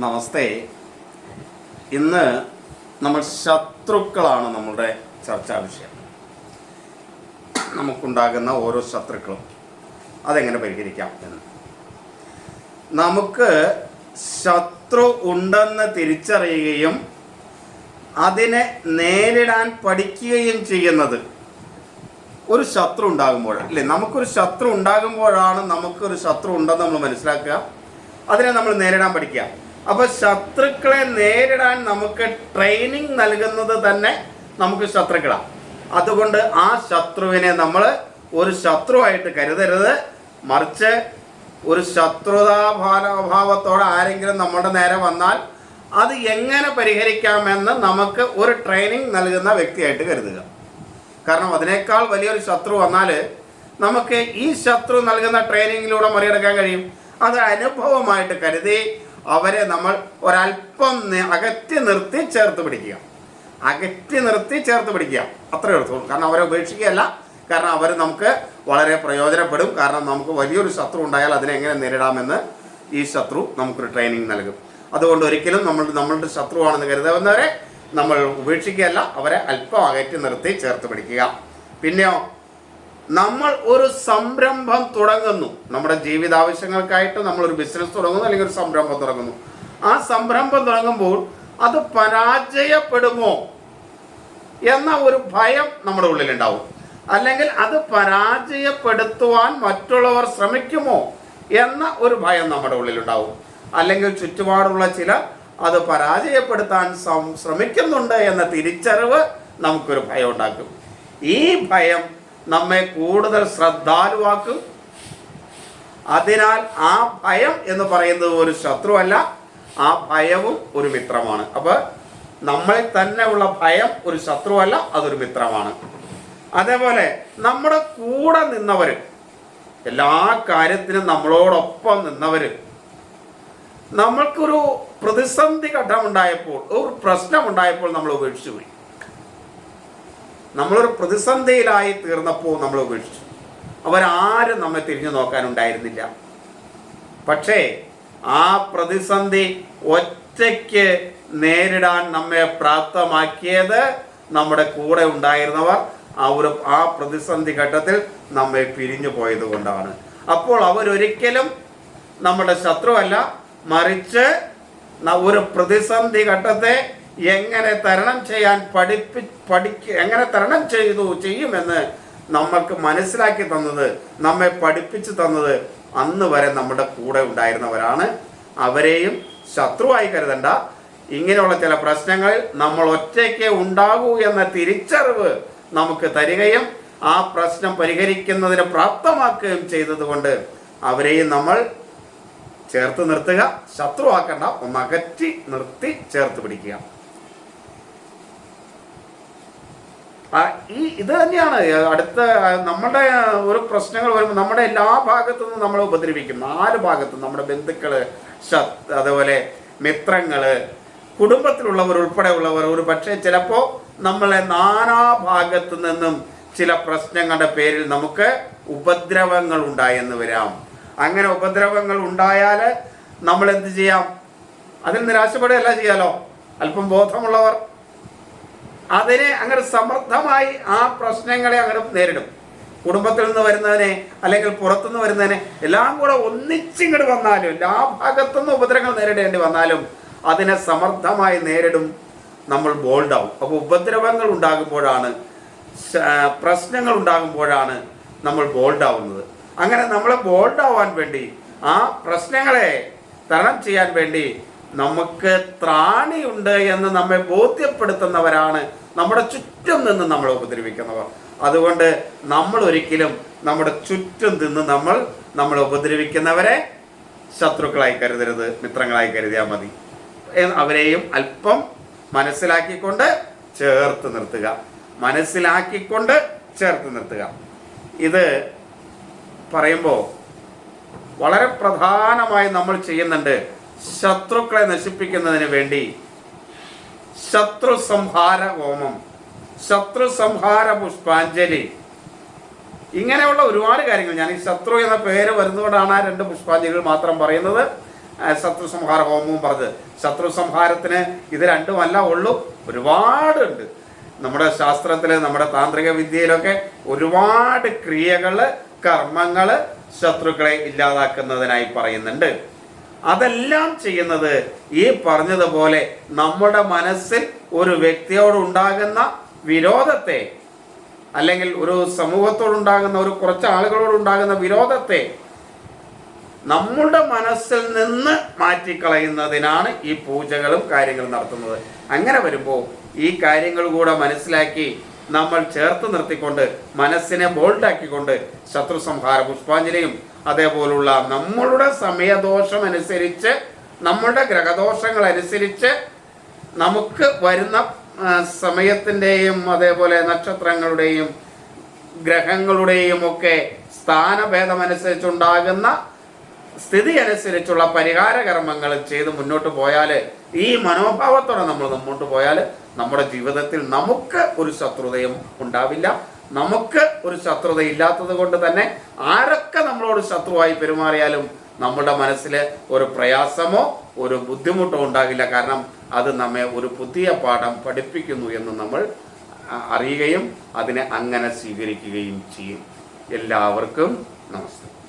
നമസ്തേ. ഇന്ന് നമ്മൾ ശത്രുക്കളാണ് നമ്മളുടെ ചർച്ചാ വിഷയം. നമുക്കുണ്ടാകുന്ന ഓരോ ശത്രുക്കളും അതെങ്ങനെ പരിഹരിക്കാം എന്ന്. നമുക്ക് ശത്രു ഉണ്ടെന്ന് തിരിച്ചറിയുകയും അതിനെ നേരിടാൻ പഠിക്കുകയും ചെയ്യുന്നത് ഒരു ശത്രു ഉണ്ടാകുമ്പോൾ അല്ലേ? നമുക്കൊരു ശത്രു ഉണ്ടാകുമ്പോഴാണ് നമുക്കൊരു ശത്രു ഉണ്ടെന്ന് നമ്മൾ മനസ്സിലാക്കുക. അതിനെ നമ്മൾ നേരിടാൻ പഠിക്കുക. അപ്പോൾ ശത്രുക്കളെ നേരിടാൻ നമുക്ക് ട്രെയിനിങ് നൽകുന്നത് തന്നെ നമുക്ക് ശത്രുക്കളാണ് അതുകൊണ്ട് ആ ശത്രുവിനെ നമ്മൾ ഒരു ശത്രുവായിട്ട് കരുതരുത്. മറിച്ച് ഒരു ശത്രുതാഭാവത്തോടെ ആരെങ്കിലും നമ്മുടെ നേരെ വന്നാൽ അത് എങ്ങനെ പരിഹരിക്കാമെന്ന് നമുക്ക് ഒരു ട്രെയിനിങ് നൽകുന്ന വ്യക്തിയായിട്ട് കരുതുക. കാരണം അതിനേക്കാൾ വലിയൊരു ശത്രു വന്നാൽ നമുക്ക് ഈ ശത്രു നൽകുന്ന ട്രെയിനിങ്ങിലൂടെ മറികടക്കാൻ കഴിയും. അത് അനുഭവമായിട്ട് കരുതി അവരെ നമ്മൾ ഒരല്പം അകറ്റി നിർത്തി ചേർത്ത് പിടിക്കുക. അകറ്റി നിർത്തി ചേർത്ത് പിടിക്കുക. അത്രയേ ഉള്ളൂ. കാരണം അവരെ ഉപേക്ഷിക്കുകയല്ല. കാരണം അവർ നമുക്ക് വളരെ പ്രയോജനപ്പെടും. കാരണം നമുക്ക് വലിയൊരു ശത്രു ഉണ്ടായാൽ അതിനെ എങ്ങനെ നേരിടാമെന്ന് ഈ ശത്രു നമുക്കൊരു ട്രെയിനിങ് നൽകും. അതുകൊണ്ട് ഒരിക്കലും നമ്മൾ നമ്മളുടെ ശത്രുവാണെന്ന് കരുതാവുന്നവരെ നമ്മൾ ഉപേക്ഷിക്കുകയല്ല. അവരെ അല്പം അകറ്റി നിർത്തി ചേർത്ത് പിടിക്കുക. പിന്നെയോ നമ്മൾ ഒരു സംരംഭം തുടങ്ങുന്നു. നമ്മുടെ ജീവിതാവശ്യങ്ങൾക്കൈട്ട് നമ്മൾ ഒരു ബിസിനസ് തുടങ്ങുന്നു അല്ലെങ്കിൽ ഒരു സംരംഭം തുടങ്ങുന്നു. ആ സംരംഭം തുടങ്ങുമ്പോൾ അത് പരാജയപ്പെടുമോ എന്ന ഒരു ഭയം നമ്മുടെ ഉള്ളിൽ ഉണ്ടാവും അല്ലെങ്കിൽ അത് പരാജയപ്പെടുത്തുവാൻ മറ്റുള്ളവർ ശ്രമിക്കുമോ എന്ന ഒരു ഭയം നമ്മുടെ ഉള്ളിലുണ്ടാവും. അല്ലെങ്കിൽ ചുറ്റുപാടുള്ള ചില അത് പരാജയപ്പെടുത്താൻ ശ്രമിക്കുന്നുണ്ട് എന്ന തിരിച്ചറിവ് നമുക്കൊരു ഭയം ഉണ്ടാക്കും. ഈ ഭയം നമ്മെ കൂടുതൽ ശ്രദ്ധാലുവാക്കും. അതിനാൽ ആ ഭയം എന്ന് പറയുന്നത് ഒരു ശത്രുവല്ല ആ ഭയവും ഒരു മിത്രമാണ്. അപ്പോൾ നമ്മളിൽ തന്നെ ഉള്ള ഭയം ഒരു ശത്രുവല്ല അതൊരു മിത്രമാണ്. അതേപോലെ നമ്മുടെ കൂടെ നിന്നവർ എല്ലാ കാര്യത്തിനും നമ്മളോടൊപ്പം നിന്നവർ നമ്മൾക്കൊരു പ്രതിസന്ധി ഘട്ടമുണ്ടായപ്പോൾ ഒരു പ്രശ്നമുണ്ടായപ്പോൾ നമ്മൾ ഉപേക്ഷിച്ചു പോയി നമ്മളൊരു പ്രതിസന്ധിയിലായി തീർന്നപ്പോൾ നമ്മൾ ഉപേക്ഷിച്ചു. അവരാരും നമ്മെ തിരിഞ്ഞു നോക്കാനുണ്ടായിരുന്നില്ല. പക്ഷേ ആ പ്രതിസന്ധി ഒറ്റയ്ക്ക് നേരിടാൻ നമ്മെ പ്രാപ്തമാക്കിയത് നമ്മുടെ കൂടെ ഉണ്ടായിരുന്നവർ. ഒരു ആ പ്രതിസന്ധി ഘട്ടത്തിൽ നമ്മെ പിരിഞ്ഞു പോയത് കൊണ്ടാണ്. അപ്പോൾ അവരൊരിക്കലും നമ്മുടെ ശത്രുവല്ല മറിച്ച് ഒരു പ്രതിസന്ധി ഘട്ടത്തെ എങ്ങനെ തരണം ചെയ്യാൻ പഠിപ്പി പഠിക്ക എങ്ങനെ തരണം ചെയ്തു ചെയ്യുമെന്ന് നമ്മൾക്ക് മനസ്സിലാക്കി തന്നത് നമ്മെ പഠിപ്പിച്ചു തന്നത് അന്ന് വരെ നമ്മുടെ കൂടെ ഉണ്ടായിരുന്നവരാണ്. അവരെയും ശത്രുവായി കരുതണ്ട. ഇങ്ങനെയുള്ള ചില പ്രശ്നങ്ങൾ നമ്മൾ ഒറ്റയ്ക്ക് ഉണ്ടാകൂ എന്ന തിരിച്ചറിവ് നമുക്ക് തരികയും ആ പ്രശ്നം പരിഹരിക്കുന്നതിന് പ്രാപ്തമാക്കുകയും ചെയ്തതുകൊണ്ട് അവരെയും നമ്മൾ ചേർത്ത് നിർത്തുക ശത്രുവാക്കണ്ട ഒന്ന് അകറ്റി നിർത്തി ചേർത്ത് പിടിക്കുക ആ, ഈ ഇത് തന്നെയാണ്. അടുത്ത നമ്മുടെ ഒരു പ്രശ്നങ്ങൾ വരുമ്പോൾ നമ്മുടെ എല്ലാ ഭാഗത്തു നിന്നും നമ്മളെ ഉപദ്രവിക്കും. നാല് ഭാഗത്തും നമ്മുടെ ബന്ധുക്കൾ ശത് അതുപോലെ മിത്രങ്ങൾ കുടുംബത്തിലുള്ളവർ ഉൾപ്പെടെയുള്ളവർ ഒരു പക്ഷേ ചിലപ്പോൾ നമ്മളെ നാനാ ഭാഗത്തു നിന്നും ചില പ്രശ്നങ്ങളുടെ പേരിൽ നമുക്ക് ഉപദ്രവങ്ങൾ ഉണ്ടായെന്ന് വരാം. അങ്ങനെ ഉപദ്രവങ്ങൾ ഉണ്ടായാൽ നമ്മൾ എന്ത് ചെയ്യാം? അതിൽ നിരാശപ്പെടുകയല്ല ചെയ്യാലോ? അല്പം ബോധമുള്ളവർ അതിനെ അങ്ങനെ സമർത്ഥമായി ആ പ്രശ്നങ്ങളെ അങ്ങനെ നേരിടും. കുടുംബത്തിൽ നിന്ന് വരുന്നതിനെ അല്ലെങ്കിൽ പുറത്തുനിന്ന് വരുന്നതിനെ എല്ലാം കൂടെ ഒന്നിച്ചിങ്ങോട്ട് വന്നാലും എല്ലാ ഭാഗത്തുനിന്ന് ഉപദ്രവങ്ങൾ നേരിടേണ്ടി വന്നാലും അതിനെ സമർത്ഥമായി നേരിടും നമ്മൾ ബോൾഡാവും. അപ്പോൾ ഉപദ്രവങ്ങൾ ഉണ്ടാകുമ്പോഴാണ് പ്രശ്നങ്ങൾ ഉണ്ടാകുമ്പോഴാണ് നമ്മൾ ബോൾഡാവുന്നത്. അങ്ങനെ നമ്മളെ ബോൾഡാവാൻ വേണ്ടി ആ പ്രശ്നങ്ങളെ തരണം ചെയ്യാൻ വേണ്ടി നമുക്ക് ത്രാണിയുണ്ട് എന്ന് നമ്മെ ബോധ്യപ്പെടുത്തുന്നവരാണ് നമ്മുടെ ചുറ്റും നിന്ന് നമ്മളെ ഉപദ്രവിക്കുന്നവർ. അതുകൊണ്ട് നമ്മൾ ഒരിക്കലും നമ്മുടെ ചുറ്റും നിന്ന് നമ്മൾ നമ്മളെ ഉപദ്രവിക്കുന്നവരെ ശത്രുക്കളായി കരുതരുത് മിത്രങ്ങളായി കരുതിയാൽ മതി. അവരെയും അല്പം മനസ്സിലാക്കിക്കൊണ്ട് ചേർത്ത് നിർത്തുക. മനസ്സിലാക്കിക്കൊണ്ട് ചേർത്ത് നിർത്തുക. ഇത് പറയുമ്പോൾ വളരെ പ്രധാനമായി നമ്മൾ ചെയ്യുന്നുണ്ട്. ശത്രുക്കളെ നശിപ്പിക്കുന്നതിന് വേണ്ടി ശത്രു സംഹാര ഹോമം ശത്രു സംഹാര പുഷ്പാഞ്ജലി. ഇങ്ങനെയുള്ള ഒരുപാട് കാര്യങ്ങൾ. ഞാൻ ഈ ശത്രു എന്ന പേര് വരുന്നതുകൊണ്ടാണ് ആ രണ്ട് പുഷ്പാഞ്ജലികൾ മാത്രം പറയുന്നത്. ശത്രു സംഹാര ഹോമവും പറഞ്ഞത് ശത്രു സംഹാരത്തിന് ഇത് രണ്ടുമല്ല ഉള്ളൂ. ഒരുപാടുണ്ട്. നമ്മുടെ ശാസ്ത്രത്തിൽ നമ്മുടെ താന്ത്രിക വിദ്യയിലൊക്കെ ഒരുപാട് ക്രിയകൾ കർമ്മങ്ങൾ ശത്രുക്കളെ ഇല്ലാതാക്കുന്നതിനായി പറയുന്നുണ്ട്. അതെല്ലാം ചെയ്യുന്നത് ഈ പറഞ്ഞതുപോലെ നമ്മുടെ മനസ്സിൽ ഒരു വ്യക്തിയോടുണ്ടാകുന്ന വിരോധത്തെ അല്ലെങ്കിൽ ഒരു സമൂഹത്തോടുണ്ടാകുന്ന ഒരു കുറച്ച് ആളുകളോടുണ്ടാകുന്ന വിരോധത്തെ നമ്മളുടെ മനസ്സിൽ നിന്ന് മാറ്റിക്കളയുന്നതിനാണ് ഈ പൂജകളും കാര്യങ്ങളും നടത്തുന്നത്. അങ്ങനെ വരുമ്പോൾ ഈ കാര്യങ്ങൾ കൂടെ മനസ്സിലാക്കി നമ്മൾ ചേർത്ത് നിർത്തിക്കൊണ്ട് മനസ്സിനെ ബോൾഡാക്കിക്കൊണ്ട് ശത്രു സംഹാര പുഷ്പാഞ്ജലിയും അതേപോലുള്ള നമ്മളുടെ സമയദോഷം അനുസരിച്ച് നമ്മളുടെ ഗ്രഹദോഷങ്ങൾ അനുസരിച്ച് നമുക്ക് വരുന്ന സമയത്തിന്റെയും അതേപോലെ നക്ഷത്രങ്ങളുടെയും ഗ്രഹങ്ങളുടെയും ഒക്കെ സ്ഥാനഭേദമനുസരിച്ചുണ്ടാകുന്ന സ്ഥിതി അനുസരിച്ചുള്ള പരിഹാര കർമ്മങ്ങൾ ചെയ്ത് മുന്നോട്ട് പോയാൽ ഈ മനോഭാവത്തോടെ നമ്മൾ മുന്നോട്ട് പോയാൽ നമ്മുടെ ജീവിതത്തിൽ നമുക്ക് ഒരു ശത്രുതയും ഉണ്ടാവില്ല. നമുക്ക് ഒരു ശത്രുത ഇല്ലാത്തത് കൊണ്ട് തന്നെ ആരൊക്കെ നമ്മളോട് ശത്രുവായി പെരുമാറിയാലും നമ്മുടെ മനസ്സിൽ ഒരു പ്രയാസമോ ഒരു ബുദ്ധിമുട്ടോ ഉണ്ടാകില്ല. കാരണം അത് നമ്മെ ഒരു പുതിയ പാഠം പഠിപ്പിക്കുന്നു എന്ന് നമ്മൾ അറിയുകയും അതിനെ അങ്ങനെ സ്വീകരിക്കുകയും ചെയ്യും. എല്ലാവർക്കും നമസ്കാരം